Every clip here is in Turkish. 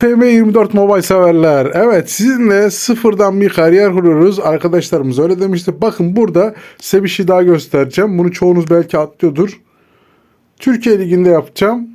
FM24 Mobile severler. Evet sizinle sıfırdan bir kariyer kuruyoruz. Arkadaşlarımız öyle demişti. Bakın burada size bir şey daha göstereceğim. Bunu çoğunuz belki atlıyordur. Türkiye Ligi'nde yapacağım.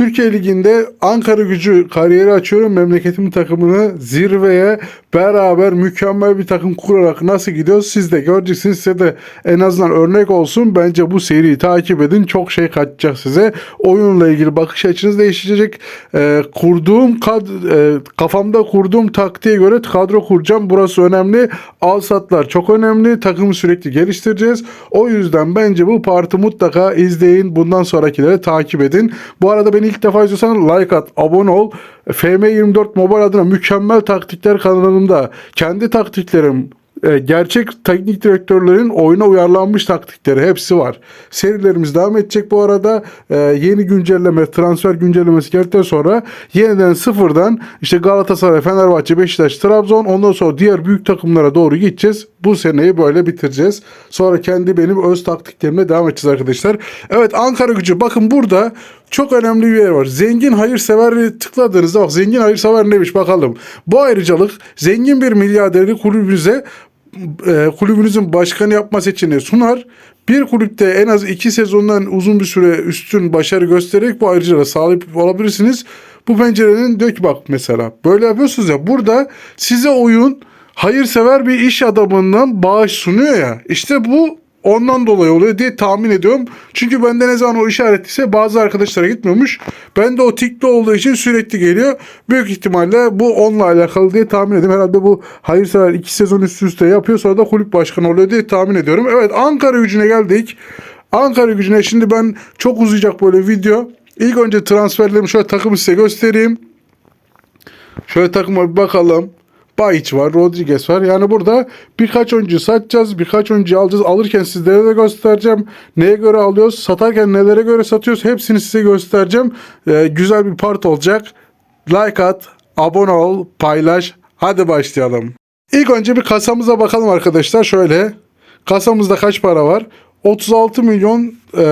Türkiye Ligi'nde Ankara gücü kariyeri açıyorum. Memleketimin takımını zirveye beraber mükemmel bir takım kurarak nasıl gidiyoruz siz de göreceksiniz. Size de en azından örnek olsun. Bence bu seriyi takip edin. Çok şey kaçacak size. Oyunla ilgili bakış açınız değişecek. Ee, kurduğum kad e, kafamda kurduğum taktiğe göre kadro kuracağım. Burası önemli. Al satlar çok önemli. Takımı sürekli geliştireceğiz. O yüzden bence bu parti mutlaka izleyin. Bundan sonrakileri takip edin. Bu arada beni ilk defa izliyorsan like at, abone ol. FM24 Mobile adına mükemmel taktikler kanalımda kendi taktiklerim e, gerçek teknik direktörlerin oyuna uyarlanmış taktikleri hepsi var. Serilerimiz devam edecek bu arada. E, yeni güncelleme, transfer güncellemesi geldikten sonra yeniden sıfırdan işte Galatasaray, Fenerbahçe, Beşiktaş, Trabzon ondan sonra diğer büyük takımlara doğru gideceğiz. Bu seneyi böyle bitireceğiz. Sonra kendi benim öz taktiklerimle devam edeceğiz arkadaşlar. Evet Ankara gücü bakın burada çok önemli bir yer var. Zengin hayırsever tıkladığınızda bak zengin hayırsever neymiş bakalım. Bu ayrıcalık zengin bir milyarderi kulübünüze e, kulübünüzün başkanı yapma seçeneği sunar. Bir kulüpte en az iki sezondan uzun bir süre üstün başarı göstererek bu ayrıcalığa sahip olabilirsiniz. Bu pencerenin ki bak mesela böyle yapıyorsunuz ya burada size oyun hayırsever bir iş adamından bağış sunuyor ya. İşte bu ondan dolayı oluyor diye tahmin ediyorum. Çünkü bende ne zaman o işaretliyse bazı arkadaşlara gitmiyormuş. Ben de o tikli olduğu için sürekli geliyor. Büyük ihtimalle bu onunla alakalı diye tahmin ediyorum. Herhalde bu hayırsever iki sezon üst üste yapıyor sonra da kulüp başkanı oluyor diye tahmin ediyorum. Evet Ankara gücüne geldik. Ankara gücüne şimdi ben çok uzayacak böyle video. İlk önce transferlerimi şöyle takımı size göstereyim. Şöyle takıma bir bakalım. Bayiç var, Rodriguez var. Yani burada birkaç oyuncu satacağız, birkaç oyuncu alacağız. Alırken sizlere de göstereceğim. Neye göre alıyoruz, satarken nelere göre satıyoruz hepsini size göstereceğim. Ee, güzel bir part olacak. Like at, abone ol, paylaş. Hadi başlayalım. İlk önce bir kasamıza bakalım arkadaşlar. Şöyle kasamızda kaç para var? 36 milyon e,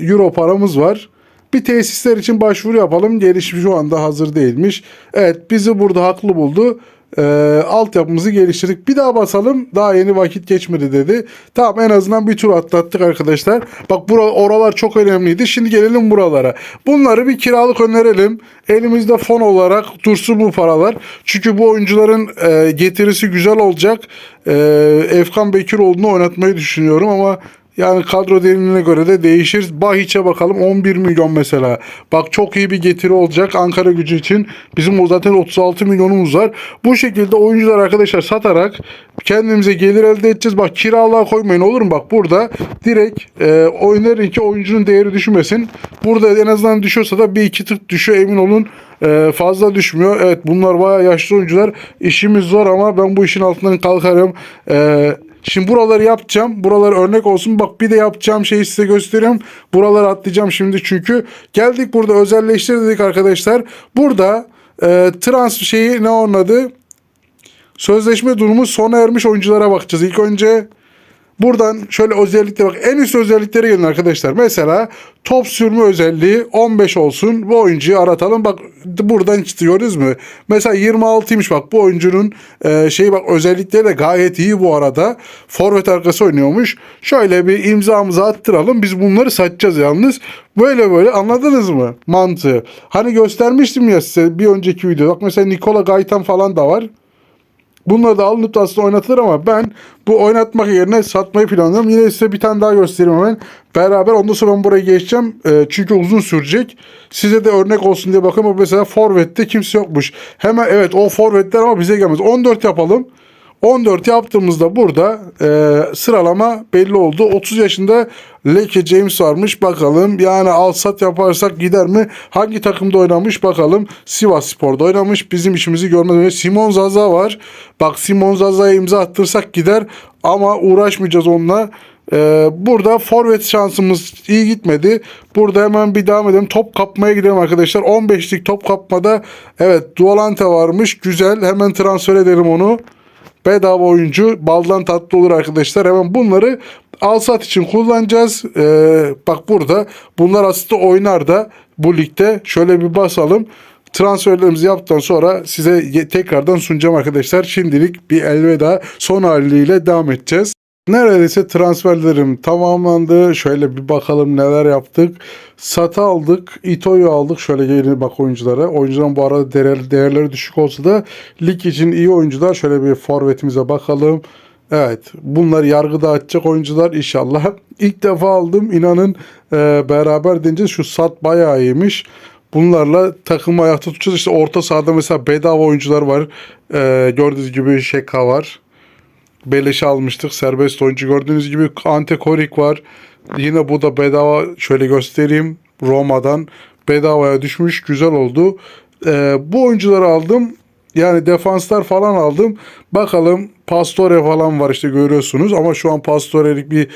euro paramız var. Bir tesisler için başvuru yapalım. Gelişim şu anda hazır değilmiş. Evet bizi burada haklı buldu. Ee, altyapımızı geliştirdik. Bir daha basalım. Daha yeni vakit geçmedi dedi. Tamam en azından bir tur atlattık arkadaşlar. Bak bura, oralar çok önemliydi. Şimdi gelelim buralara. Bunları bir kiralık önerelim. Elimizde fon olarak dursun bu paralar. Çünkü bu oyuncuların e, getirisi güzel olacak. E, Efkan Bekiroğlu'nu oynatmayı düşünüyorum ama yani kadro derinliğine göre de değişir. Bahiç'e bakalım 11 milyon mesela. Bak çok iyi bir getiri olacak Ankara gücü için. Bizim o zaten 36 milyonumuz var. Bu şekilde oyuncular arkadaşlar satarak kendimize gelir elde edeceğiz. Bak kiralığa koymayın olur mu? Bak burada direkt e, oynarın ki oyuncunun değeri düşmesin. Burada en azından düşüyorsa da bir iki tık düşüyor emin olun. E, fazla düşmüyor. Evet bunlar bayağı yaşlı oyuncular. İşimiz zor ama ben bu işin altından kalkarım. Eee Şimdi buraları yapacağım. Buralar örnek olsun. Bak bir de yapacağım şeyi size gösteriyorum. Buraları atlayacağım şimdi çünkü. Geldik burada özelleştir dedik arkadaşlar. Burada e, trans şeyi ne onun adı? Sözleşme durumu sona ermiş oyunculara bakacağız. İlk önce Buradan şöyle özellikle bak en üst özelliklere gelin arkadaşlar. Mesela top sürme özelliği 15 olsun. Bu oyuncuyu aratalım. Bak buradan gördünüz mü? Mesela 26'ymış bak bu oyuncunun e, şey bak özellikleri de gayet iyi bu arada. Forvet arkası oynuyormuş. Şöyle bir imzamızı attıralım. Biz bunları satacağız yalnız. Böyle böyle anladınız mı mantığı? Hani göstermiştim ya size bir önceki videoda. Bak mesela Nikola Gaytan falan da var. Bunları da alınıp da aslında oynatılır ama ben bu oynatmak yerine satmayı planlıyorum. Yine size bir tane daha göstereyim hemen. Beraber ondan sonra ben buraya geçeceğim. E, çünkü uzun sürecek. Size de örnek olsun diye bakın. Mesela Forvet'te kimse yokmuş. Hemen evet o Forvet'ler ama bize gelmez. 14 yapalım. 14 yaptığımızda burada e, sıralama belli oldu. 30 yaşında Leke James varmış bakalım. Yani al sat yaparsak gider mi? Hangi takımda oynamış bakalım. Sivas Spor'da oynamış. Bizim işimizi görmez. Simon Zaza var. Bak Simon Zaza'ya imza attırsak gider. Ama uğraşmayacağız onunla. Ee, burada forvet şansımız iyi gitmedi. Burada hemen bir devam edelim. Top kapmaya gidelim arkadaşlar. 15'lik top kapmada evet Dualante varmış. Güzel. Hemen transfer edelim onu bedava oyuncu baldan tatlı olur arkadaşlar. Hemen bunları Al sat için kullanacağız. Ee, bak burada bunlar aslında oynar da bu ligde. Şöyle bir basalım. Transferlerimizi yaptıktan sonra size tekrardan sunacağım arkadaşlar. Şimdilik bir elveda son haliyle devam edeceğiz. Neredeyse transferlerim tamamlandı. Şöyle bir bakalım neler yaptık. Sata aldık. Ito'yu aldık. Şöyle gelin bak oyunculara. Oyuncuların bu arada değer, değerleri düşük olsa da lig için iyi oyuncular. Şöyle bir forvetimize bakalım. Evet bunlar yargıda açacak oyuncular inşallah. İlk defa aldım inanın e, beraber deneyeceğiz. Şu sat bayağı iyiymiş. Bunlarla takımı ayakta tutacağız. İşte orta sahada mesela bedava oyuncular var. E, gördüğünüz gibi Şeka var. Beleşe almıştık. Serbest oyuncu gördüğünüz gibi Ante Korik var. Yine bu da bedava şöyle göstereyim. Roma'dan bedavaya düşmüş. Güzel oldu. Ee, bu oyuncuları aldım. Yani defanslar falan aldım. Bakalım Pastore falan var işte görüyorsunuz. Ama şu an Pastore'lik bir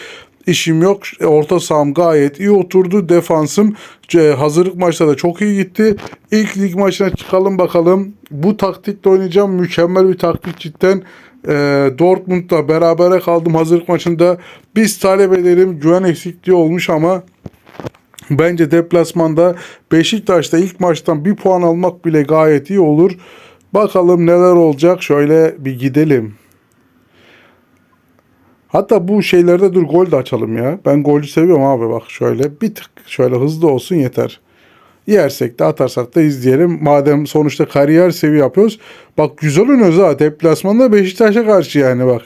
işim yok. E, Orta saham gayet iyi oturdu. Defansım hazırlık maçta da çok iyi gitti. İlk lig maçına çıkalım bakalım. Bu taktikle oynayacağım. Mükemmel bir taktik cidden. E, Dortmund'da berabere kaldım hazırlık maçında. Biz talep edelim. Güven eksikliği olmuş ama Bence deplasmanda Beşiktaş'ta ilk maçtan bir puan almak bile gayet iyi olur. Bakalım neler olacak. Şöyle bir gidelim. Hatta bu şeylerde dur gol de açalım ya. Ben golü seviyorum abi bak şöyle bir tık şöyle hızlı olsun yeter. Yersek de atarsak da izleyelim. Madem sonuçta kariyer seviye yapıyoruz. Bak güzel oynuyoruz ha. Deplasmanda Beşiktaş'a karşı yani bak.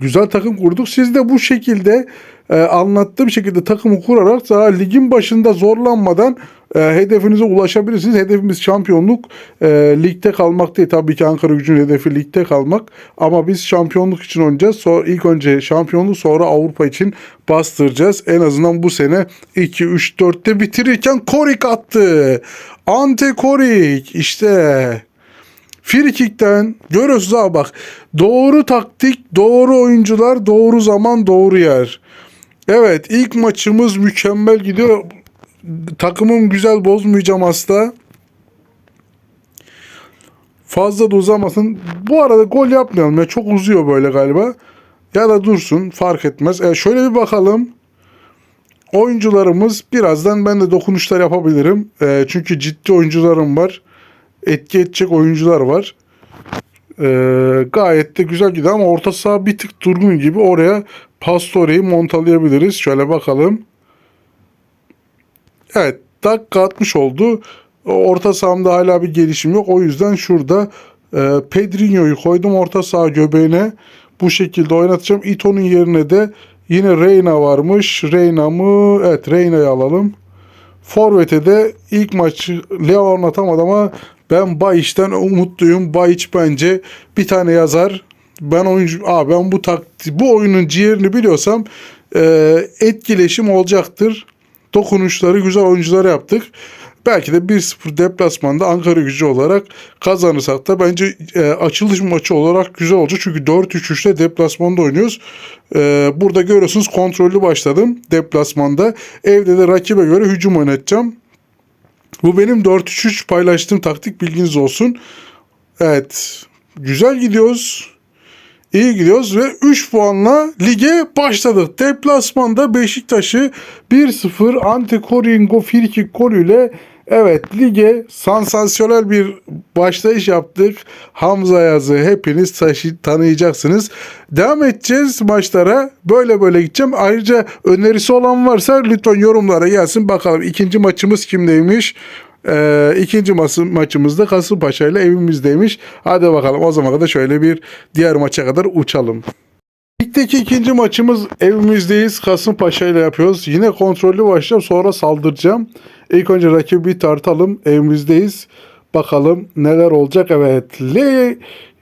Güzel takım kurduk. Siz de bu şekilde e, anlattığım şekilde takımı kurarak daha ligin başında zorlanmadan e, hedefinize ulaşabilirsiniz. Hedefimiz şampiyonluk. E, ligde kalmak değil. Tabii ki Ankara gücünün hedefi ligde kalmak. Ama biz şampiyonluk için oynayacağız. Sonra, ilk önce şampiyonluk sonra Avrupa için bastıracağız. En azından bu sene 2, 3, 4'te bitirirken Korik attı. Ante Korik işte. Frikik'ten görüyorsunuz abi bak. Doğru taktik, doğru oyuncular, doğru zaman, doğru yer. Evet ilk maçımız mükemmel gidiyor. Takımım güzel bozmayacağım asla. Fazla da uzamasın. Bu arada gol yapmayalım ya. Çok uzuyor böyle galiba. Ya da dursun fark etmez. E şöyle bir bakalım. Oyuncularımız birazdan ben de dokunuşlar yapabilirim. E, çünkü ciddi oyuncularım var etki edecek oyuncular var. Ee, gayet de güzel gidiyor ama orta saha bir tık durgun gibi oraya Pastore'yi montalayabiliriz. Şöyle bakalım. Evet dakika 60 oldu. Orta sahamda hala bir gelişim yok. O yüzden şurada e, Pedrinho'yu koydum orta saha göbeğine. Bu şekilde oynatacağım. Ito'nun yerine de yine Reyna varmış. Reyna mı? Evet Reyna'yı alalım. Forvet'e de ilk maçı Leo atamadı ama ben Bayiç'ten umutluyum. Bayiç bence bir tane yazar. Ben oyuncu, aa ben bu takti, bu oyunun ciğerini biliyorsam e, etkileşim olacaktır. Dokunuşları güzel oyuncular yaptık. Belki de 1-0 deplasmanda Ankara gücü olarak kazanırsak da bence e, açılış maçı olarak güzel olacak. Çünkü 4-3-3'te deplasmanda oynuyoruz. E, burada görüyorsunuz kontrollü başladım deplasmanda. Evde de rakibe göre hücum oynatacağım. Bu benim 4-3-3 paylaştığım taktik bilginiz olsun. Evet. Güzel gidiyoruz. İyi gidiyoruz ve 3 puanla lige başladık. Deplasmanda Beşiktaş'ı 1-0 Ante Koringo frikik golüyle evet lige sansasyonel bir başlayış yaptık. Hamza Yaz'ı hepiniz taşı, tanıyacaksınız. Devam edeceğiz maçlara. Böyle böyle gideceğim. Ayrıca önerisi olan varsa lütfen yorumlara gelsin. Bakalım ikinci maçımız kimdeymiş? Ee, ikinci maçı, maçımızda Kasımpaşa ile evimizdeymiş. Hadi bakalım o zaman da şöyle bir diğer maça kadar uçalım. Ligdeki ikinci maçımız evimizdeyiz. Kasımpaşa ile yapıyoruz. Yine kontrollü başlayacağım sonra saldıracağım. İlk önce rakibi bir tartalım. Evimizdeyiz. Bakalım neler olacak. Evet. Le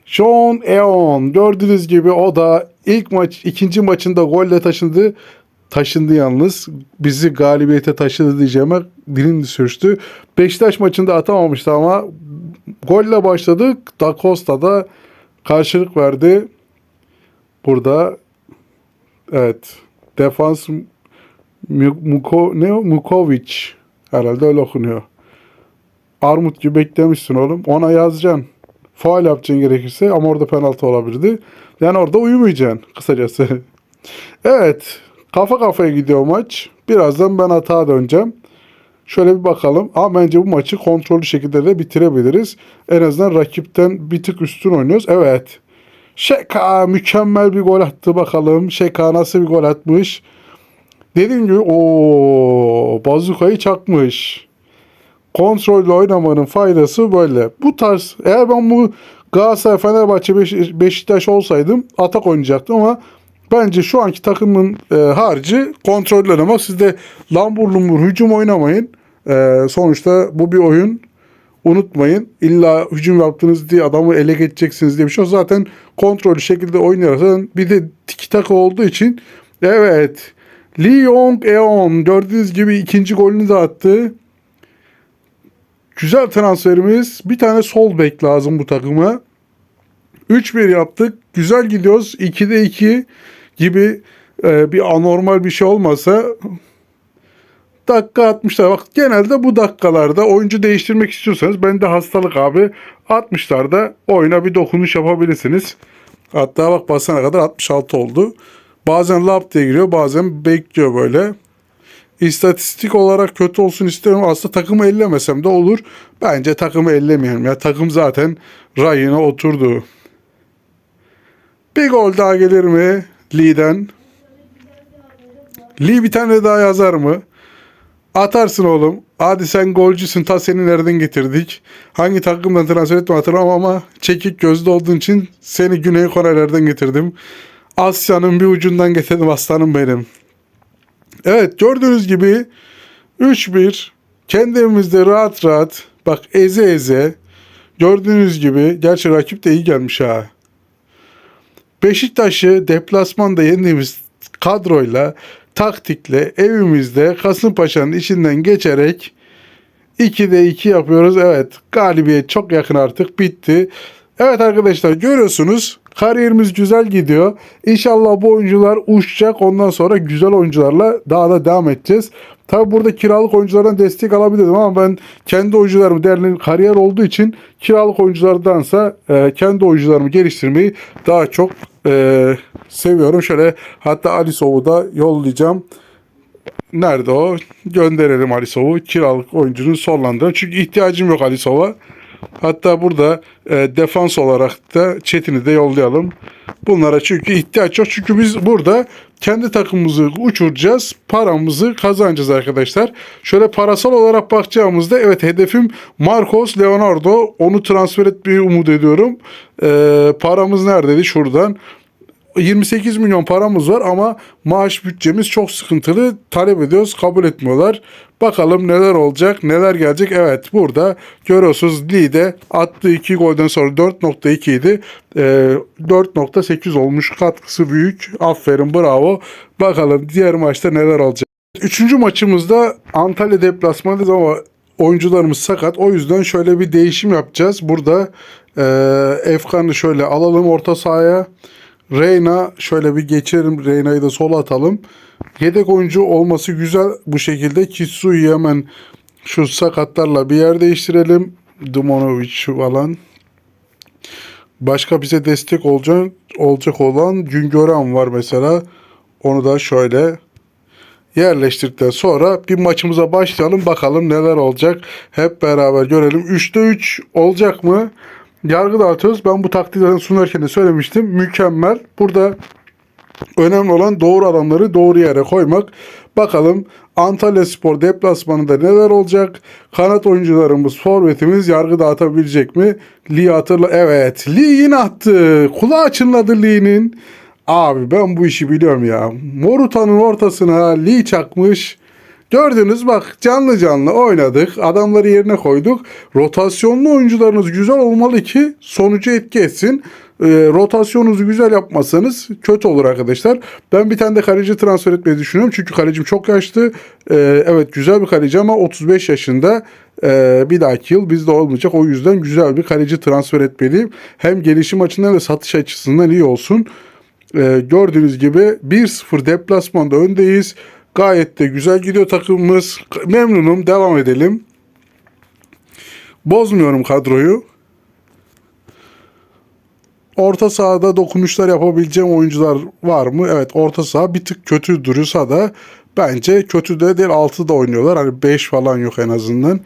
John Eon. Gördüğünüz gibi o da ilk maç ikinci maçında golle taşındı. Taşındı yalnız. Bizi galibiyete taşıdı diyeceğime dilim sürçtü. Beşiktaş maçında atamamıştı ama golle başladık. Da Costa da karşılık verdi. Burada evet defans Muko, ne? Mukovic herhalde öyle okunuyor. Armut gibi beklemişsin oğlum. Ona yazacaksın. Faal yapacaksın gerekirse ama orada penaltı olabilirdi. Yani orada uyumayacaksın kısacası. Evet. Kafa kafaya gidiyor maç. Birazdan ben hata döneceğim. Şöyle bir bakalım. Ama bence bu maçı kontrollü şekilde de bitirebiliriz. En azından rakipten bir tık üstün oynuyoruz. Evet. Şeka mükemmel bir gol attı bakalım. Şeka nasıl bir gol atmış. Dediğim gibi o bazukayı çakmış. Kontrollü oynamanın faydası böyle. Bu tarz eğer ben bu Galatasaray, Fenerbahçe, Beş- Beşiktaş olsaydım atak oynayacaktım ama bence şu anki takımın e, harcı kontrollü oynamak. Siz de lambur lumbur hücum oynamayın. E, sonuçta bu bir oyun. Unutmayın illa hücum yaptınız diye adamı ele geçeceksiniz diye bir şey yok. Zaten kontrollü şekilde oynarsan bir de tiki taka olduğu için evet Lee Yong Eon gördüğünüz gibi ikinci golünü de attı. Güzel transferimiz. Bir tane sol bek lazım bu takıma. 3-1 yaptık. Güzel gidiyoruz. 2'de 2 gibi e, bir anormal bir şey olmasa dakika 60'lar. Bak genelde bu dakikalarda oyuncu değiştirmek istiyorsanız ben de hastalık abi 60'larda oyuna bir dokunuş yapabilirsiniz. Hatta bak basana kadar 66 oldu. Bazen lap diye giriyor bazen bekliyor böyle. İstatistik olarak kötü olsun istiyorum. Aslında takımı ellemesem de olur. Bence takımı ellemeyelim ya. Takım zaten rayına oturdu. Bir gol daha gelir mi Lee'den? Lee bir tane daha yazar mı? Atarsın oğlum. Hadi sen golcüsün. Ta seni nereden getirdik? Hangi takımdan transfer ettim hatırlamam ama çekik gözlü olduğun için seni Güney Kore'lerden getirdim. Asya'nın bir ucundan getirdim aslanım benim. Evet gördüğünüz gibi 3-1 kendimizde rahat rahat bak eze eze gördüğünüz gibi gerçi rakip de iyi gelmiş ha. Beşiktaş'ı deplasmanda yendiğimiz kadroyla taktikle evimizde Kasımpaşa'nın içinden geçerek 2'de 2 yapıyoruz. Evet galibiyet çok yakın artık bitti. Evet arkadaşlar görüyorsunuz kariyerimiz güzel gidiyor. İnşallah bu oyuncular uçacak. Ondan sonra güzel oyuncularla daha da devam edeceğiz. Tabi burada kiralık oyunculardan destek alabilirdim ama ben kendi oyuncularımı değerli kariyer olduğu için kiralık oyunculardansa e, kendi oyuncularımı geliştirmeyi daha çok e, seviyorum. Şöyle hatta Alisov'u da yollayacağım. Nerede o? Gönderelim Alisov'u. Kiralık oyuncunun sonlandırın. Çünkü ihtiyacım yok Alisov'a. Hatta burada e, defans olarak da Çetin'i de yollayalım. Bunlara çünkü ihtiyaç yok. Çünkü biz burada kendi takımımızı uçuracağız. Paramızı kazanacağız arkadaşlar. Şöyle parasal olarak bakacağımızda evet hedefim Marcos Leonardo. Onu transfer etmeyi umut ediyorum. E, paramız neredeydi? Şuradan. 28 milyon paramız var ama maaş bütçemiz çok sıkıntılı. Talep ediyoruz, kabul etmiyorlar. Bakalım neler olacak, neler gelecek. Evet burada görüyorsunuz Lee'de attığı 2 golden sonra 4.2 idi. Ee, 4.8 olmuş. Katkısı büyük. Aferin bravo. Bakalım diğer maçta neler olacak. Üçüncü maçımızda Antalya deplasmanıyız ama oyuncularımız sakat. O yüzden şöyle bir değişim yapacağız. Burada e, Efkan'ı şöyle alalım orta sahaya. Reyna şöyle bir geçelim. Reyna'yı da sola atalım. Yedek oyuncu olması güzel bu şekilde. Kitsu'yu hemen şu sakatlarla bir yer değiştirelim. Dumonovic falan. Başka bize destek olacak, olacak olan Güngören var mesela. Onu da şöyle yerleştirdikten sonra bir maçımıza başlayalım. Bakalım neler olacak. Hep beraber görelim. 3'te 3 olacak mı? Yargı dağıtıyoruz. Ben bu taktikleri sunarken de söylemiştim. Mükemmel. Burada önemli olan doğru adamları doğru yere koymak. Bakalım Antalya Spor deplasmanında neler olacak? Kanat oyuncularımız, forvetimiz yargı dağıtabilecek mi? Lee hatırla. Evet. Lee yine attı. Kulağı çınladı Lee'nin. Abi ben bu işi biliyorum ya. Morutan'ın ortasına Lee çakmış. Gördünüz bak canlı canlı oynadık. Adamları yerine koyduk. Rotasyonlu oyuncularınız güzel olmalı ki sonucu etki etsin. E, rotasyonunuzu güzel yapmazsanız kötü olur arkadaşlar. Ben bir tane de kaleci transfer etmeyi düşünüyorum. Çünkü kalecim çok yaşlı. E, evet güzel bir kaleci ama 35 yaşında. E, bir dahaki yıl bizde olmayacak. O yüzden güzel bir kaleci transfer etmeliyim. Hem gelişim açısından ve satış açısından iyi olsun. E, gördüğünüz gibi 1-0 deplasmanda öndeyiz. Gayet de güzel gidiyor takımımız. Memnunum. Devam edelim. Bozmuyorum kadroyu. orta sahada dokunuşlar yapabileceğim oyuncular var mı? Evet orta saha bir tık kötü duruyorsa da bence kötü de değil 6 da oynuyorlar. Hani 5 falan yok en azından.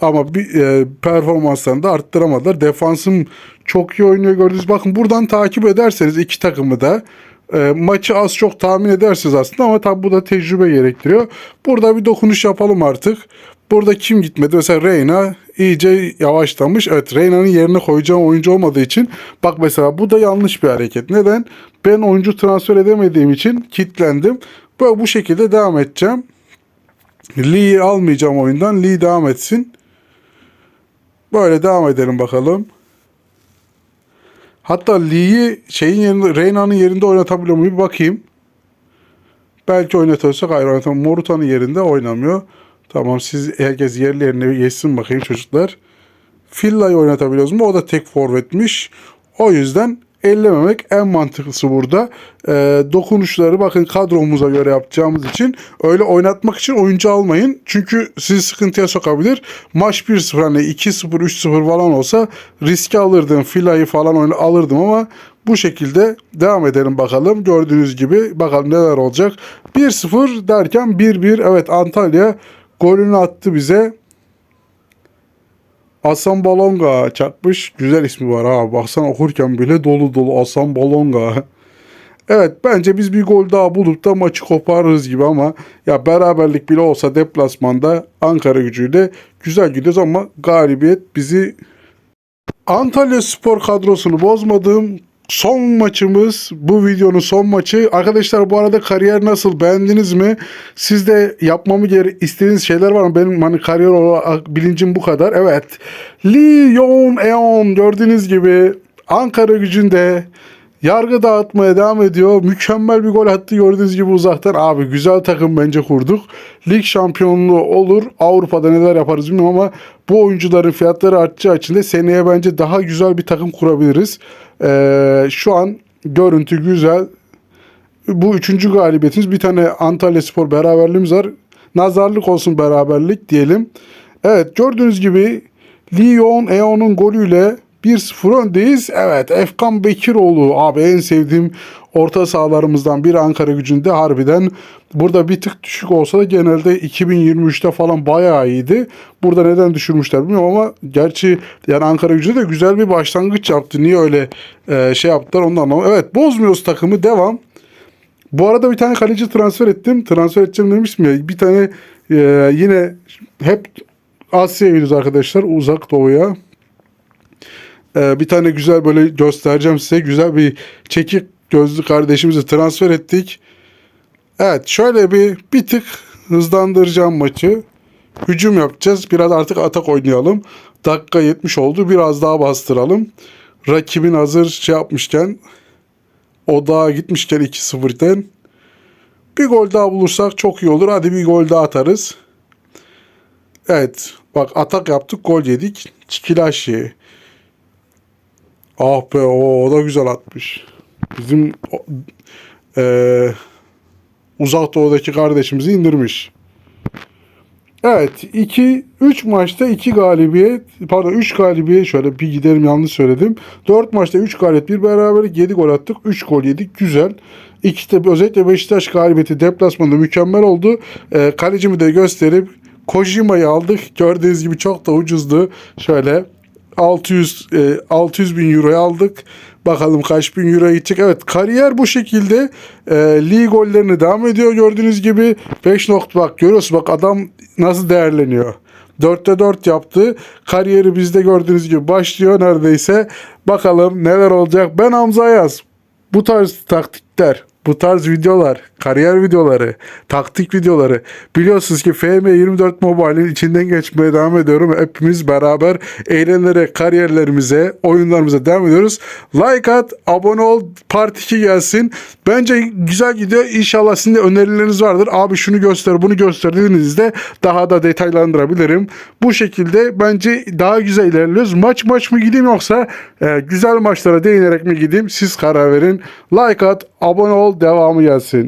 Ama bir e, performanslarını da arttıramadılar. Defansım çok iyi oynuyor gördünüz. Bakın buradan takip ederseniz iki takımı da e, maçı az çok tahmin edersiniz aslında ama tabi bu da tecrübe gerektiriyor. Burada bir dokunuş yapalım artık. Burada kim gitmedi? Mesela Reyna iyice yavaşlamış. Evet Reyna'nın yerine koyacağım oyuncu olmadığı için bak mesela bu da yanlış bir hareket. Neden? Ben oyuncu transfer edemediğim için kitlendim. Böyle bu şekilde devam edeceğim. Lee'yi almayacağım oyundan. Lee devam etsin. Böyle devam edelim bakalım. Hatta Lee'yi şeyin yerinde, Reyna'nın yerinde oynatabiliyor muyum? Bakayım. Belki oynatırsak hayır oynatamam. Moruta'nın yerinde oynamıyor. Tamam siz herkes yerli yerine geçsin bakayım çocuklar. Filla'yı oynatabiliyoruz mu? O da tek forvetmiş. O yüzden ellememek en mantıklısı burada. Ee, dokunuşları bakın kadromuza göre yapacağımız için öyle oynatmak için oyuncu almayın. Çünkü sizi sıkıntıya sokabilir. Maç 1-0 hani 2-0 3-0 falan olsa riske alırdım. Fila'yı falan alırdım ama bu şekilde devam edelim bakalım. Gördüğünüz gibi bakalım neler olacak. 1-0 derken 1-1 evet Antalya golünü attı bize. Hasan Balonga çakmış. Güzel ismi var ha. Baksana okurken bile dolu dolu Hasan Balonga. Evet bence biz bir gol daha bulup da maçı koparırız gibi ama ya beraberlik bile olsa deplasmanda Ankara gücüyle güzel gidiyoruz ama galibiyet bizi Antalya Spor kadrosunu bozmadığım son maçımız bu videonun son maçı. Arkadaşlar bu arada kariyer nasıl beğendiniz mi? Siz de yapmamı gere- istediğiniz şeyler var mı? Benim hani kariyer olarak bilincim bu kadar. Evet. Lee Yoon Eon gördüğünüz gibi Ankara gücünde yargı dağıtmaya devam ediyor. Mükemmel bir gol attı gördüğünüz gibi uzaktan. Abi güzel takım bence kurduk. Lig şampiyonluğu olur. Avrupa'da neler yaparız bilmiyorum ama bu oyuncuların fiyatları artacağı için de seneye bence daha güzel bir takım kurabiliriz. Ee, şu an görüntü güzel. Bu üçüncü galibiyetimiz. Bir tane Antalya Spor beraberliğimiz var. Nazarlık olsun beraberlik diyelim. Evet gördüğünüz gibi Lyon Eon'un golüyle 1-0 öndeyiz. Evet Efkan Bekiroğlu abi en sevdiğim orta sahalarımızdan biri Ankara gücünde harbiden burada bir tık düşük olsa da genelde 2023'te falan bayağı iyiydi. Burada neden düşürmüşler bilmiyorum ama gerçi yani Ankara gücü de güzel bir başlangıç yaptı. Niye öyle e, şey yaptılar ondan anlamadım. Evet bozmuyoruz takımı devam. Bu arada bir tane kaleci transfer ettim. Transfer edeceğim demiştim ya. Bir tane e, yine hep Asya'ya gidiyoruz arkadaşlar. Uzak doğuya. E, bir tane güzel böyle göstereceğim size. Güzel bir çekik gözlü kardeşimizi transfer ettik. Evet şöyle bir bir tık hızlandıracağım maçı. Hücum yapacağız. Biraz artık atak oynayalım. Dakika 70 oldu. Biraz daha bastıralım. Rakibin hazır şey yapmışken o daha gitmişken 2-0'den bir gol daha bulursak çok iyi olur. Hadi bir gol daha atarız. Evet. Bak atak yaptık gol yedik. Çikilaşi. Ah be o, o da güzel atmış. Bizim eee uzak doğudaki kardeşimizi indirmiş. Evet 2 3 maçta 2 galibiyet pardon 3 galibiyet şöyle bir giderim yanlış söyledim. 4 maçta 3 galibiyet bir beraberlik 7 gol attık 3 gol yedik güzel. İki de özellikle Beşiktaş galibiyeti deplasmanda mükemmel oldu. Ee, kalecimi de gösterip Kojima'yı aldık. Gördüğünüz gibi çok da ucuzdu. Şöyle 600 e, 600 bin euroya aldık. Bakalım kaç bin euro gidecek. Evet kariyer bu şekilde. E, lig gollerini devam ediyor gördüğünüz gibi. 5 nokta bak görüyorsun bak adam nasıl değerleniyor. 4'te 4 yaptı. Kariyeri bizde gördüğünüz gibi başlıyor neredeyse. Bakalım neler olacak. Ben Hamza Ayaz. Bu tarz taktikler, bu tarz videolar, kariyer videoları, taktik videoları biliyorsunuz ki FM24 Mobile'in içinden geçmeye devam ediyorum. Hepimiz beraber eğlenerek kariyerlerimize, oyunlarımıza devam ediyoruz. Like at, abone ol, part 2 gelsin. Bence güzel gidiyor. İnşallah sizin de önerileriniz vardır. Abi şunu göster, bunu göster dediğinizde daha da detaylandırabilirim. Bu şekilde bence daha güzel ilerliyoruz. Maç maç mı gideyim yoksa e, güzel maçlara değinerek mi gideyim? Siz karar verin. Like at, abone ol, devamı gelsin.